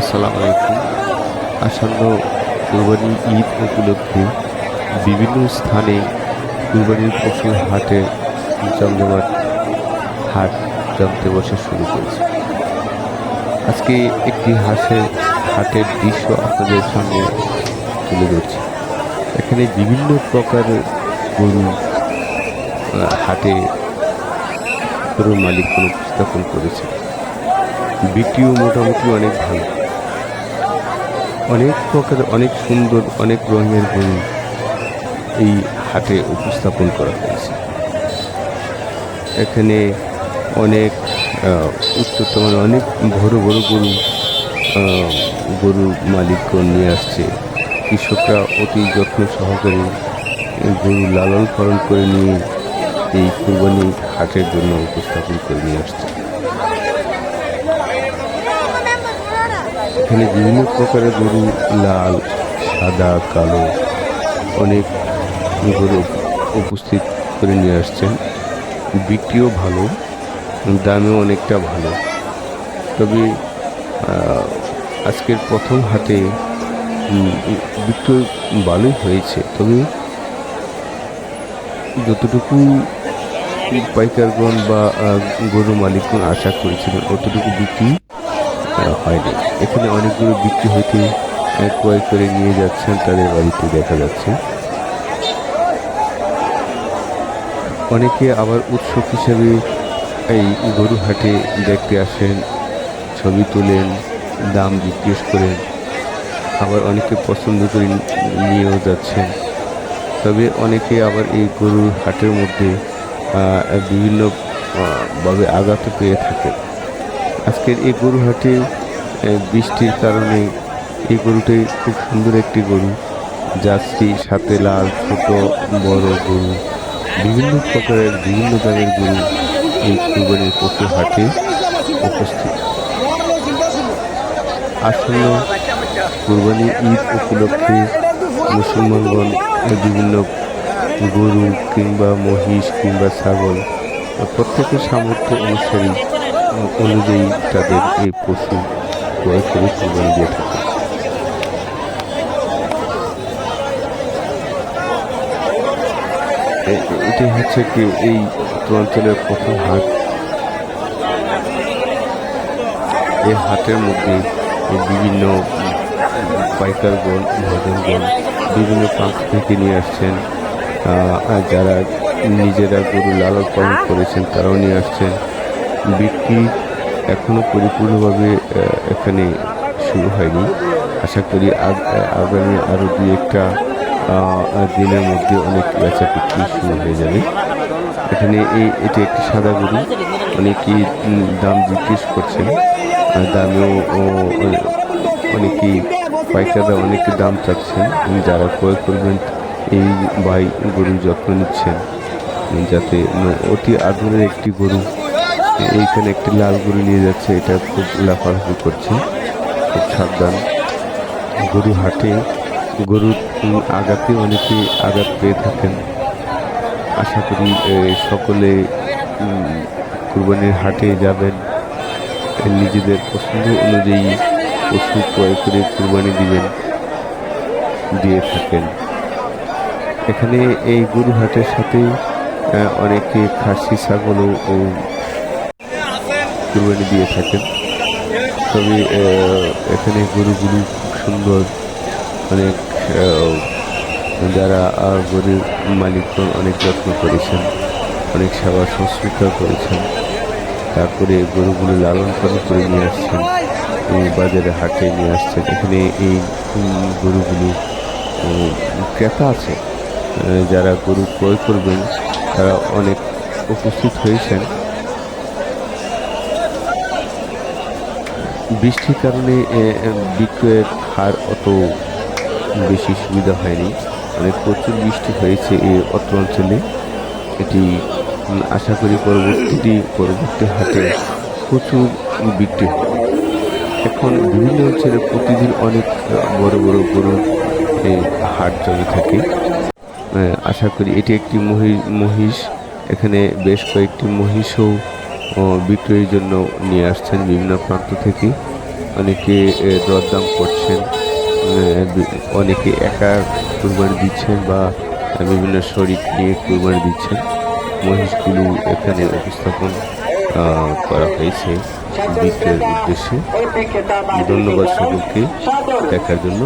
আসসালামু আলাইকুম। আসন্ন কুরবানি ঈদ উপলক্ষে বিভিন্ন স্থানে কুরবানির পশুর হাটে জমজমাট হাট জমতে বসে শুরু করেছে। আজকে একটি হাঁসের হাটের দৃশ্য আপনাদের সামনে তুলে ধরছি। এখানে বিভিন্ন প্রকারের গরু হাটে গরুর মালিক কোনো উপস্থাপন করেছে। বিক্রিও মোটামুটি অনেক ভালো। অনেক প্রকার অনেক সুন্দর, অনেক রঙের গরু এই হাটে উপস্থাপন করা হয়েছে। এখানে অনেক উচ্চতম অনেক বড় বড় গরু গরু মালিকগণ নিয়ে আসছে। কৃষকরা অতি যত্ন সহকারে গরু লালন পালন করে নিয়ে এই কুরবানি হাটের জন্য উপস্থাপন করে নিয়ে আসছে। এখানে বিভিন্ন প্রকারের গরু, লাল, সাদা, কালো অনেক গরু উপস্থিত করে নিয়ে আসছেন। বিক্রিও ভালো, দামেও অনেকটা ভালো। তবে আজকের প্রথম হাতে বিক্রি ভালোই হয়েছে। তবে, যতটুকু পাইকারগণ বা গরু মালিকগণ আশা করেছিলেন, অতটুকু বিক্রি আহ, হয়নি। এখানে অনেকগুলো বিক্রি হইতে ক্রয় করে নিয়ে যাচ্ছেন তাদের বাড়িতে দেখা যাচ্ছে। অনেকে আবার উৎসব হিসেবে এই গরু হাটে দেখতে আসেন ছবি তোলেন দাম জিজ্ঞেস করেন। আবার অনেকে পছন্দ করে নিয়েও যাচ্ছেন। তবে অনেকে আবার এই গরুর হাটের মধ্যে আহ, বিভিন্ন ভাবে আঘাত পেয়ে থাকেন। আজকের এই গরু হাটে বৃষ্টির কারণে এই গরুটি খুব সুন্দর একটি গরু। যাত্রী সাথে লাল, ছোট, বড় গরু। বিভিন্ন প্রকারের, বিভিন্ন দামের গরু এই কুরবানির পশু হাটে উপস্থিত। আসন্ন কুরবানি ঈদ উপলক্ষে মুসলমানগণ বিভিন্ন গরু কিংবা মহিষ কিংবা ছাগল প্রত্যেকের সামর্থ্য অনুসারী অনুযায়ী তাদের এই পশু ক্রয় করে কুরবানি দিয়ে থাকে। এ- এটাই হচ্ছে কি এই উত্তরাঞ্চলের প্রথম হাট। এই হাটের মধ্যে বিভিন্ন পাইকারগণ ভজনগণ বিভিন্ন প্রান্ত থেকে নিয়ে আসছেন। যারা নিজেরা গরু লালন পালন করেছেন তারাও নিয়ে আসছেন। বিক্রি এখনও পরিপূর্ণভাবে এখানে শুরু হয়নি। আশা করি আগ- আগামী আরও দুই একটা দিনের মধ্যে অনেক বেচা বিক্রি শুরু হয়ে যাবে। এখানে এই, এটি একটি সাদা গরু। অনেকেই দাম জিজ্ঞেস করছেন। দামেও অনেকেই পাইকাররা অনেক দাম চাচ্ছেন। যারা ক্রয় করবেন, এই ভাই গরুর যত্ন নিচ্ছেন। যাতে অতি আদরের একটি গরু এইখানে একটি লাল গরু নিয়ে যাচ্ছে, এটা খুব লাফালাফি করছে, খুব সাবধান। গরু হাটে গরুর আঘাতে অনেকে আঘাত পেয়ে থাকেন। আশা করি সকলে কুরবানির হাটে যাবেন। নিজেদের পছন্দ অনুযায়ী পশু ক্রয় করে কুরবানি দিবেন, দিয়ে থাকেন। এখানে এই গরু হাটের সাথে অনেকে খাসি ছাগলও কুরবানি দিয়ে থাকেন। তবে এখানে গরুগুলি খুব সুন্দর। অনেক যারা গরুর মালিকগণ অনেক যত্ন করেছেন, অনেক সেবা সংস্কৃত করেছেন। তারপরে গরুগুলো লালন পালন করে নিয়ে আসছেন বাজারে হাটে নিয়ে আসছেন। এখানে এই গরুগুলো ক্রেতা আছে। যারা গরু ক্রয় করবেন, তারা অনেক উপস্থিত হয়েছেন। বৃষ্টির কারণে বিক্রয়ের হার অত বেশি সুবিধা হয়নি। অনেক প্রচুর বৃষ্টি হয়েছে এই অত্র অঞ্চলে এটি আশা করি পরবর্তীটি, পরবর্তী হাটে প্রচুর বিক্রি এখন বিভিন্ন অঞ্চলে প্রতিদিন অনেক বড় বড় গরুর হাট জমে থাকে। আশা করি এটি একটি মহি- মহিষ, এখানে বেশ কয়েকটি মহিষও বিক্রয়ের জন্য নিয়ে আসছেন বিভিন্ন প্রান্ত থেকে। অনেকে দরদাম করছেন অনেকে একা কুরবানি দিচ্ছেন বা বিভিন্ন শরিক নিয়ে কুরবানি দিচ্ছেন। মহিষগুলো এখানে উপস্থাপন করা হয়েছে বিক্রের উদ্দেশ্যে। ধন্যবাদ সকলকে দেখার জন্য।